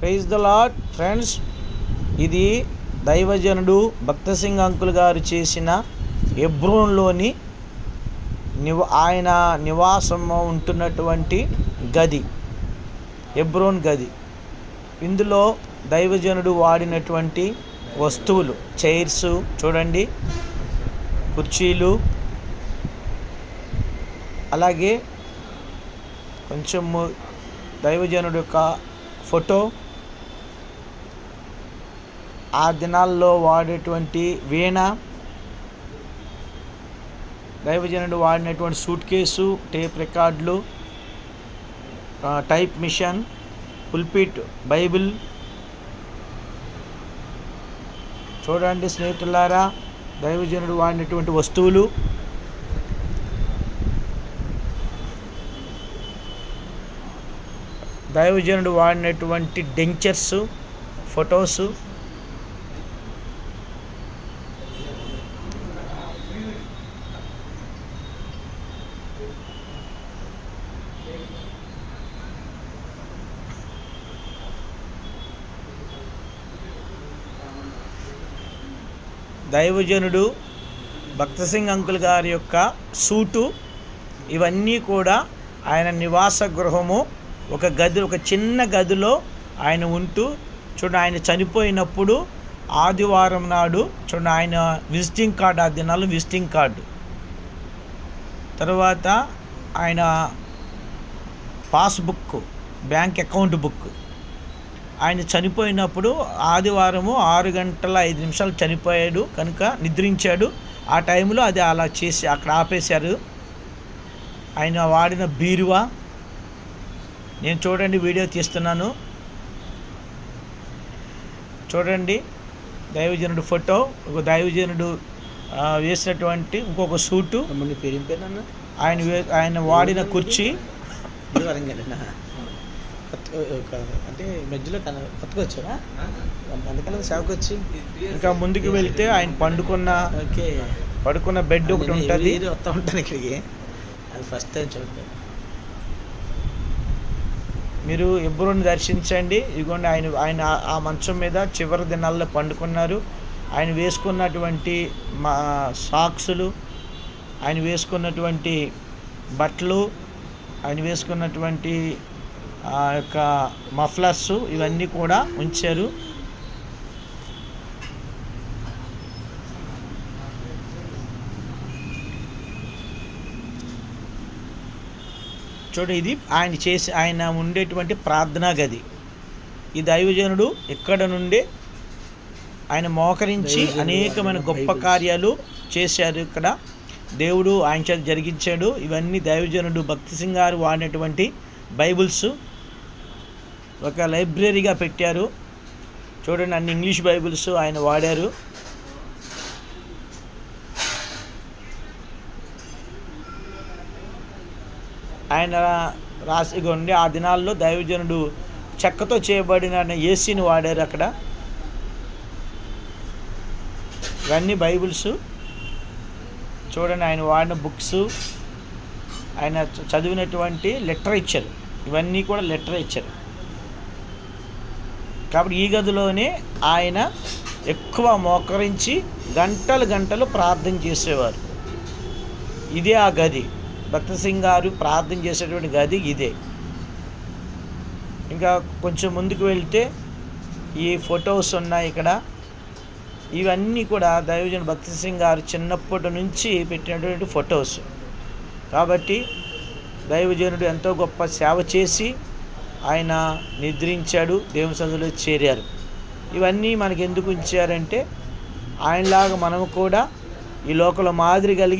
Praise the lord friends ఇది దైవజనుడు భక్త Singh uncle గారు చేసిన ఎబ్రోన్లోని నివ ఆయన నివాసము ఉంటున్నటువంటి గది ఎబ్రోన్ గది. ఇందులో దైవజనుడు వాడినటువంటి వస్తువులు చైర్స్ చూడండి కుర్చీలు అలాగే కొంచెము దైవజనుడు యొక్క ఫోటో ఆ దినాల్లో వాడేటువంటి వీణ దైవజనుడు వాడినటువంటి సూట్ కేసు టేప్ రికార్డులు టైప్ మిషన్ పుల్పిట్ బైబిల్. చూడండి స్నేహితులారా దైవజనుడు వాడినటువంటి వస్తువులు. దైవజనుడు వాడినటువంటి డెంచర్స్ ఫొటోసు. దైవజనుడు భక్తసింగ్ అంకుల్ గారి యొక్క సూటు ఇవన్నీ కూడా ఆయన నివాస గృహము. ఒక గది ఒక చిన్న గదిలో ఆయన ఉంటూ చూడండి ఆయన చనిపోయినప్పుడు ఆదివారం నాడు చూడండి ఆయన విజిటింగ్ కార్డు ఆ దినాలు విజిటింగ్ కార్డు. తర్వాత ఆయన పాస్బుక్ బ్యాంక్ అకౌంట్ బుక్ ఆయన చనిపోయినప్పుడు ఆదివారము ఆరు గంటల ఐదు నిమిషాలు చనిపోయాడు కనుక నిద్రించాడు. ఆ టైంలో అది అలా చేసి అక్కడ ఆపేశారు. ఆయన వాడిన బీరువా. నేను చూడండి వీడియో తీస్తున్నాను. చూడండి దైవజనుడు ఫోటో ఒక దైవజనుడు వేసినటువంటి ఇంకొక సూటు. ఆయన ఆయన వాడిన కుర్చీ ఇది వరంగల్ కొత్త ఒక- అంటే మధ్యలో కొత్తగా వచ్చారా అందుకని సేవకు వచ్చి ఇంకా ముందుకు వెళ్తే ఆయన పండుకున్న ఓకే. పడుకున్న బెడ్ ఒకటి ఉంటుంది. ఇది వస్తూ ఉంటాను ఇక్కడికి. అది ఫస్ట్ టైం చూడండి. మీరు ఎబ్రోని దర్శించండి. ఇదిగోండి ఆయన ఆయన ఆ- ఆ మంచం మీద చివరి దినాల్లో పండుకున్నారు. ఆయన వేసుకున్నటువంటి మా సాక్సులు ఆయన వేసుకున్నటువంటి బట్టలు ఆయన వేసుకున్నటువంటి ఆ యొక్క మఫ్లర్స్ ఇవన్నీ కూడా ఉంచారు. చూడు ఇది ఆయన చేసి ఆయన ఉండేటువంటి ప్రార్థనా గది. ఈ దైవజనుడు ఇక్కడ నుండి ఆయన మోకరించి అనేకమైన గొప్ప. కార్యాలు చేశారు ఇక్కడ. దేవుడు ఆయన చేత జరిగించాడు. ఇవన్నీ దైవజనుడు భక్తి సింగ్ గారు వాడినటువంటి బైబిల్స్. ఒక లైబ్రరీగా పెట్టారు. చూడండి అన్ని ఇంగ్లీష్ బైబిల్స్ ఆయన వాడారు. ఆయన రాసిగొండి ఆ దినాల్లో దైవజనుడు చెక్కతో చేయబడిన ఏసీని వాడారు అక్కడ. ఇవన్నీ బైబిల్స్. చూడండి ఆయన వాడిన బుక్స్. ఆయన చ- చదివినటువంటి లిటరేచర్ ఇవన్నీ కూడా లిటరేచర్ కాబట్టి ఈ గదిలోనే ఆయన ఎక్కువ మోకరించి గంటలు గంటలు ప్రార్థన చేసేవారు. ఇదే ఆ గది. భక్త సింగ్ గారు ప్రార్థన చేసేటువంటి గది ఇదే. ఇంకా కొంచెం ముందుకు వెళ్తే ఈ ఫొటోస్ ఉన్నాయి ఇక్కడ. ఇవన్నీ కూడా దైవజన భక్తి సింగ్ గారు చిన్నప్పటి నుంచి పెట్టినటువంటి ఫొటోస్. కాబట్టి దైవజనుడు ఎంతో గొప్ప సేవ చేసి ఆయన నిద్రించాడు దేవుని సన్నిధిలో చేరారు. ఇవన్నీ మనకి ఎందుకు ఉంచారంటే ఆయనలాగా మనము కూడా ఈ లోకంలో మాదిరి కలిగి